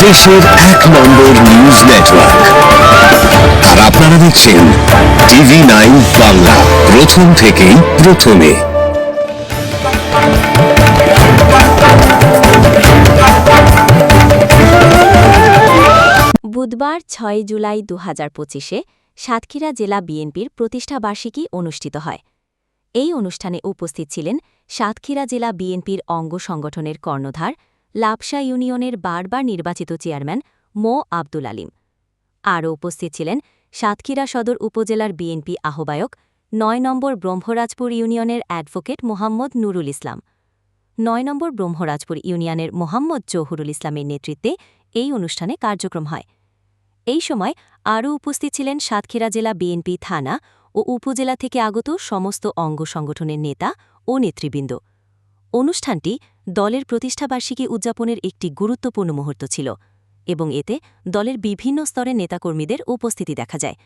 দেশের এক নম্বর news network আর আপনারা দেখছেন টিভি নাইন বাংলা, প্রথম থেকেই প্রথমে। বুধবার ছয় জুলাই দু হাজার পঁচিশে সাতক্ষীরা জেলা বিএনপির প্রতিষ্ঠাবার্ষিকী অনুষ্ঠিত হয়। এই অনুষ্ঠানে উপস্থিত ছিলেন সাতক্ষীরা জেলা বিএনপির অঙ্গ সংগঠনের কর্ণধার লাপসা ইউনিয়নের বারবার নির্বাচিত চেয়ারম্যান মো. আব্দুল আলিম। আরও উপস্থিত ছিলেন সাতক্ষীরা সদর উপজেলার বিএনপি আহ্বায়ক, নয় নম্বর ব্রহ্মরাজপুর ইউনিয়নের অ্যাডভোকেট মোহাম্মদ নুরুল ইসলাম। নয় নম্বর ব্রহ্মরাজপুর ইউনিয়নের মোহাম্মদ জহুরুল ইসলামের নেতৃত্বে এই অনুষ্ঠানে কার্যক্রম হয়। এই সময় আরও উপস্থিত ছিলেন সাতক্ষীরা জেলা বিএনপি থানা ও উপজেলা থেকে আগত সমস্ত অঙ্গ সংগঠনের নেতা ও নেতৃবৃন্দ। অনুষ্ঠানটি দলের প্রতিষ্ঠাবার্ষিকী উদযাপনের একটি গুরুত্বপূর্ণ মুহূর্ত ছিল এবং এতে দলের বিভিন্ন স্তরের নেতাকর্মীদের উপস্থিতি দেখা যায়।